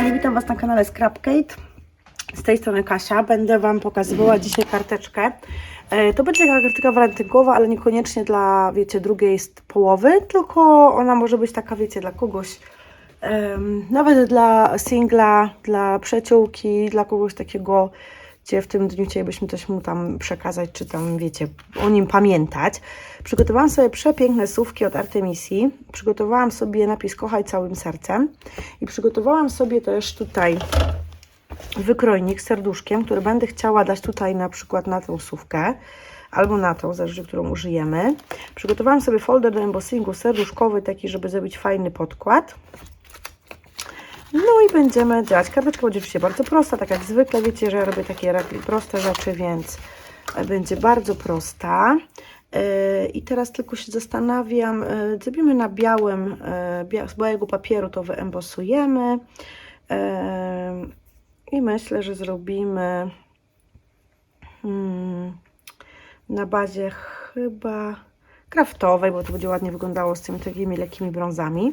kochani, witam Was na kanale Scrapkate. Z tej strony Kasia. Będę Wam pokazywała dzisiaj karteczkę. E, To będzie taka kartka walentynkowa, ale niekoniecznie dla, wiecie, drugiej połowy, tylko ona może być taka, wiecie, dla kogoś, em, nawet dla singla, dla przyjaciółki, dla kogoś takiego, gdzie w tym dniu chcielibyśmy coś mu tam przekazać, czy tam, wiecie, o nim pamiętać. Przygotowałam sobie przepiękne słówki od Artemisi. Przygotowałam sobie napis Kochaj całym sercem. I przygotowałam sobie też tutaj wykrojnik z serduszkiem, który będę chciała dać tutaj na przykład na tą słówkę albo na tą, zależy, którą użyjemy. Przygotowałam sobie folder do embossingu serduszkowy, taki, żeby zrobić fajny podkład. No i będziemy działać. Karteczka będzie oczywiście bardzo prosta, tak jak zwykle. Wiecie, że ja robię takie proste rzeczy, więc będzie bardzo prosta. Yy, I teraz tylko się zastanawiam, yy, zrobimy na białym, bia z białego papieru to wyembosujemy. I myślę, że zrobimy hmm, na bazie chyba kraftowej, bo to będzie ładnie wyglądało z tymi takimi lekkimi brązami.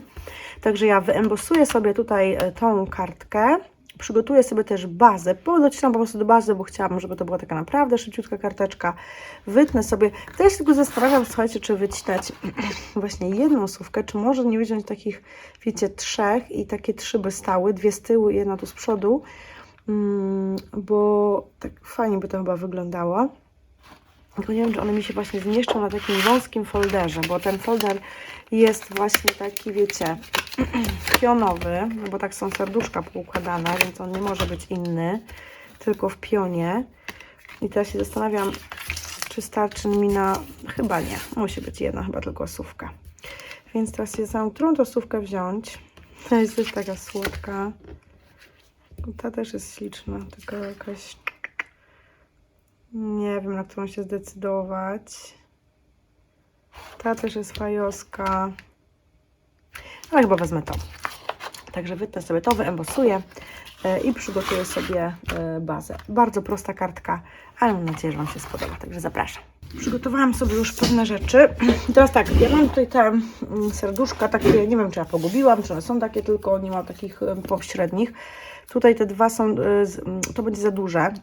Także ja wyembosuję sobie tutaj e, tą kartkę. Przygotuję sobie też bazę, bo docinam po prostu do bazy, bo chciałabym, żeby to była taka naprawdę szybciutka karteczka. Wytnę sobie, też tylko zastanawiam, słuchajcie, czy wycinać właśnie jedną słówkę, czy może nie wziąć takich, wiecie, trzech i takie trzy by stały, dwie z tyłu i jedna tu z przodu, mm, bo tak fajnie by to chyba wyglądało. Tylko nie wiem, czy one mi się właśnie zmieszczą na takim wąskim folderze, bo ten folder jest właśnie taki, wiecie, pionowy, no bo tak są serduszka poukładane, więc on nie może być inny, tylko w pionie. I teraz się zastanawiam, czy starczy mi na... Chyba nie, musi być jedna chyba tylko słówka. Więc teraz się zastanawiam, którą to słówkę wziąć. To jest też taka słodka. Ta też jest śliczna, tylko jakaś... Nie wiem, na którą się zdecydować. Ta też jest fajoska. Ale chyba wezmę to. Także wytnę sobie to, wyembosuję e, i przygotuję sobie e, bazę. Bardzo prosta kartka, ale mam nadzieję, że Wam się spodoba, także zapraszam. Przygotowałam sobie już pewne rzeczy. Teraz tak, ja mam tutaj te mm, serduszka, takie, nie wiem czy ja pogubiłam, czy one są takie, tylko nie ma takich pośrednich. Tutaj te dwa są, e, mm, to będzie za duże.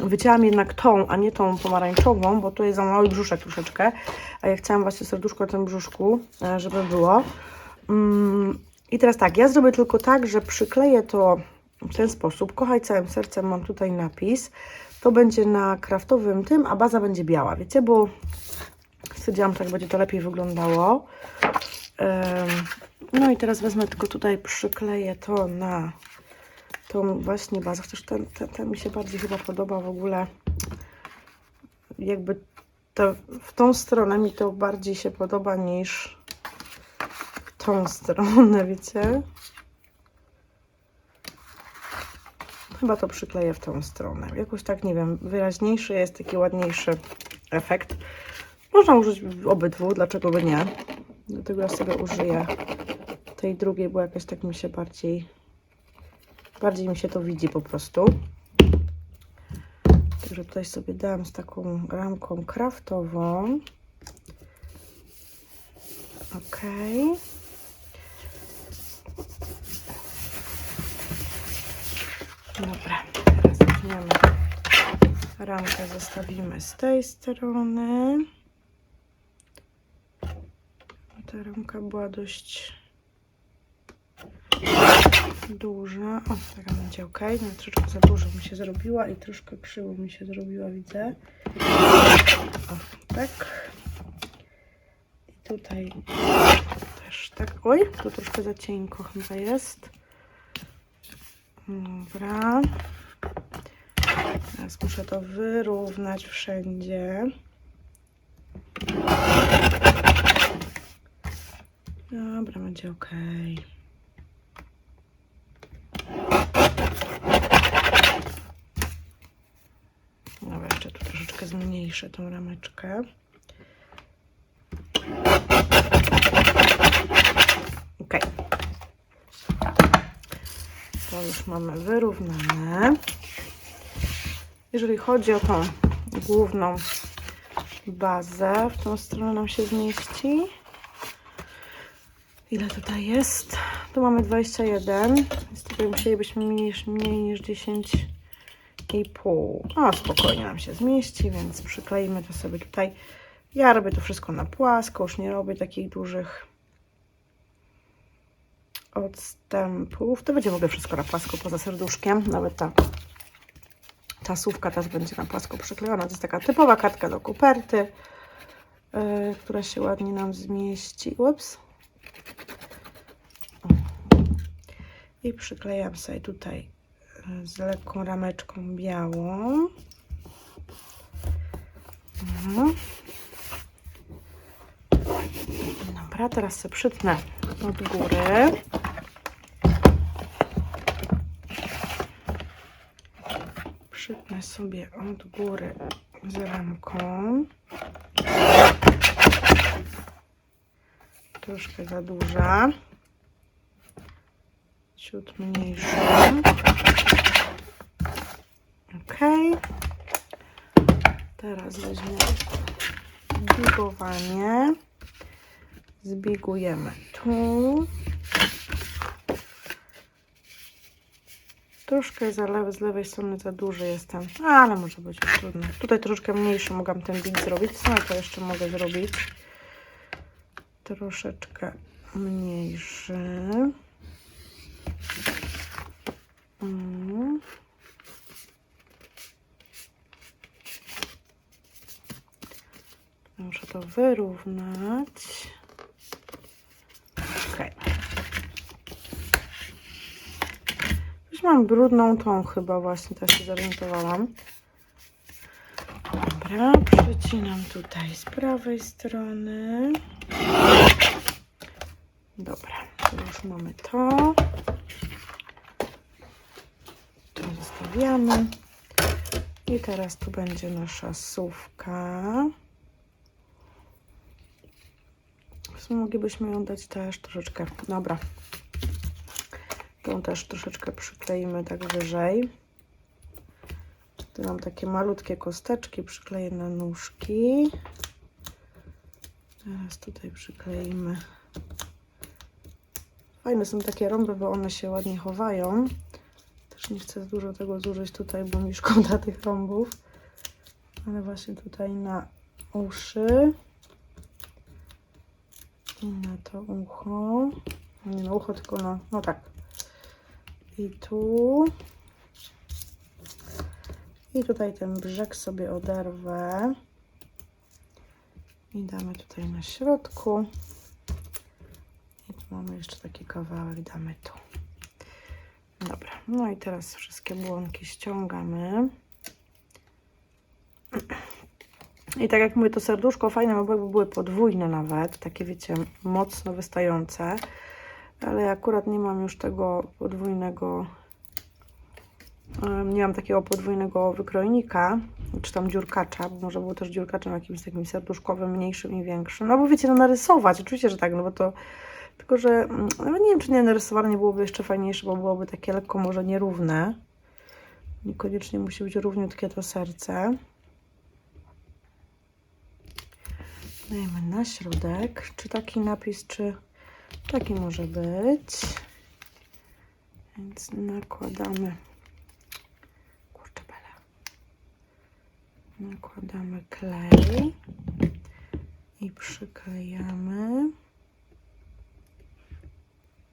Wycięłam jednak tą, a nie tą pomarańczową, bo tu jest za mały brzuszek troszeczkę. A ja chciałam właśnie serduszko na tym brzuszku, e, żeby było. Mm, I teraz tak, ja zrobię tylko tak, że przykleję to w ten sposób. Kochaj całym sercem, mam tutaj napis. To będzie na kraftowym tym, a baza będzie biała, wiecie, bo stwierdziłam, tak będzie to lepiej wyglądało. No i teraz wezmę tylko tutaj, przykleję to na tą właśnie bazę, chociaż ten, ten, ten mi się bardziej chyba podoba w ogóle. Jakby to, w tą stronę mi to bardziej się podoba niż w tą stronę, wiecie? Chyba to przykleję w tą stronę. Jakoś tak, nie wiem, wyraźniejszy jest, taki ładniejszy efekt. Można użyć obydwu, dlaczego by nie? Dlatego ja sobie użyję tej drugiej, bo jakoś tak mi się bardziej bardziej mi się to widzi po prostu. Także tutaj sobie dałam z taką ramką kraftową. Ok. Dobra, teraz weźmiemy ramkę, zostawimy z tej strony. Ta ramka była dość duża. O, taka będzie ok. No, troszeczkę za dużo mi się zrobiła i troszkę krzywo mi się zrobiła, widzę. O, tak. I tutaj też tak. Oj, tu troszkę za cienko chyba jest. Dobra. Teraz muszę to wyrównać wszędzie. Dobra, będzie ok. Dobra, jeszcze tu troszeczkę zmniejszę tą rameczkę. Ok. To już mamy wyrównane. Jeżeli chodzi o tą główną bazę, w tą stronę nam się zmieści. Ile tutaj jest? Tu mamy 21, więc tutaj musielibyśmy mniej, mniej niż 10,5. No spokojnie nam się zmieści, więc przykleimy to sobie tutaj. Ja robię to wszystko na płasko, już nie robię takich dużych odstępów. To będzie w ogóle wszystko na płasko poza serduszkiem. Nawet ta, ta słówka też będzie na płasko przyklejona. To jest taka typowa kartka do koperty, yy, która się ładnie nam zmieści. Ups. I przyklejam sobie tutaj z lekką rameczką białą. Mhm. Dobra, teraz sobie przytnę od góry. Przytnę sobie od góry z ramką. Troszkę za duża. Ciut mniejsza. Ok. Teraz weźmiemy bigowanie. Zbigujemy tu. Troszkę za lewy, z lewej strony za duży jestem, ale może być trudno. Tutaj troszeczkę mniejszy mogłam ten big zrobić. Co to jeszcze mogę zrobić? Troszeczkę mniejszy. Mm. Muszę to wyrównać. Ok. Już mam brudną tą chyba właśnie, też się zorientowałam. Dobra, przycinam tutaj z prawej strony. Dobra, już mamy to. To zostawiamy. I teraz tu będzie nasza sówka. Sumie moglibyśmy ją dać też troszeczkę. Dobra. Tą też troszeczkę przykleimy tak wyżej. Tu mam takie malutkie kosteczki, przykleję na nóżki. Teraz tutaj przykleimy. Fajne są takie rąby, bo one się ładnie chowają. Też nie chcę dużo tego zużyć tutaj, bo mi szkoda tych rąbów. Ale właśnie tutaj na uszy. I na to ucho. Nie na ucho, tylko na. No tak. I tu. I tutaj ten brzeg sobie oderwę. I damy tutaj na środku. I tu mamy jeszcze taki kawałek, damy tu. Dobra, no i teraz wszystkie błonki ściągamy. I tak jak mówię, to serduszko fajne, bo były podwójne nawet, takie wiecie, mocno wystające. Ale akurat nie mam już tego podwójnego, nie mam takiego podwójnego wykrojnika, czy tam dziurkacza, bo może było też dziurkaczem jakimś takim serduszkowym, mniejszym i większym. No bo wiecie, no narysować, oczywiście, że tak, no bo to tylko, że mm, nawet nie wiem, czy nie narysowane nie byłoby jeszcze fajniejsze, bo byłoby takie lekko może nierówne. Niekoniecznie musi być równiutkie to serce. Dajemy na środek. Czy taki napis, czy taki może być. Więc nakładamy. Kurczę bele. Nakładamy klej i przyklejamy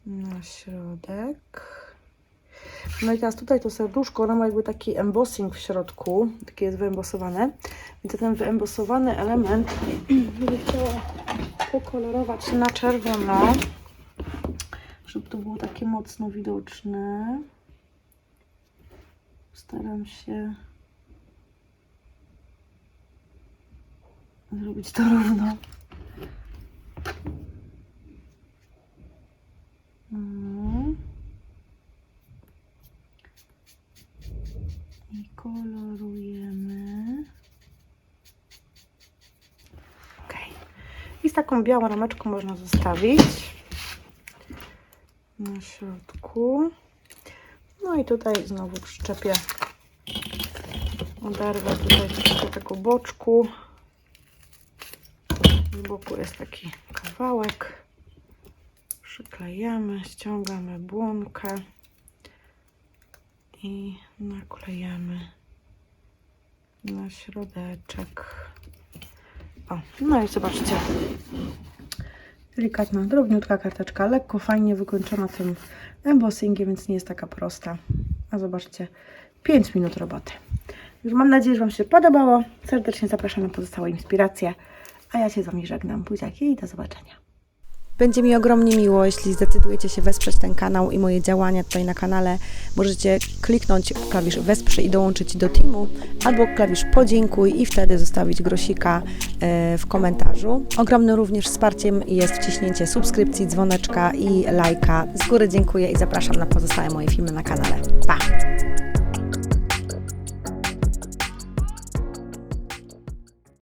na środek. No i teraz tutaj to serduszko, ono ma jakby taki embossing w środku, takie jest wyembosowane. Więc ten wyembosowany element będę chciała pokolorować na czerwono, żeby to było takie mocno widoczne. Staram się zrobić to równo. Mm. I kolorujemy. Ok. I z taką białą rameczką można zostawić na środku. No i tutaj znowu przyczepię. Oderwę tutaj troszkę tego boczku. Z boku jest taki kawałek. Przyklejamy, ściągamy błonkę i naklejamy na środeczek. O, no i zobaczcie. Delikatna, drobniutka karteczka, lekko, fajnie wykończona tym embossingiem, więc nie jest taka prosta. A zobaczcie, 5 minut roboty. Już mam nadzieję, że Wam się podobało. Serdecznie zapraszam na pozostałe inspiracje. A ja się z Wami żegnam. Buziaki i do zobaczenia. Będzie mi ogromnie miło, jeśli zdecydujecie się wesprzeć ten kanał i moje działania tutaj na kanale. Możecie kliknąć klawisz wesprzyj i dołączyć do teamu, albo klawisz podziękuj i wtedy zostawić grosika e, w komentarzu. Ogromnym również wsparciem jest wciśnięcie subskrypcji, dzwoneczka i lajka. Z góry dziękuję i zapraszam na pozostałe moje filmy na kanale. Pa!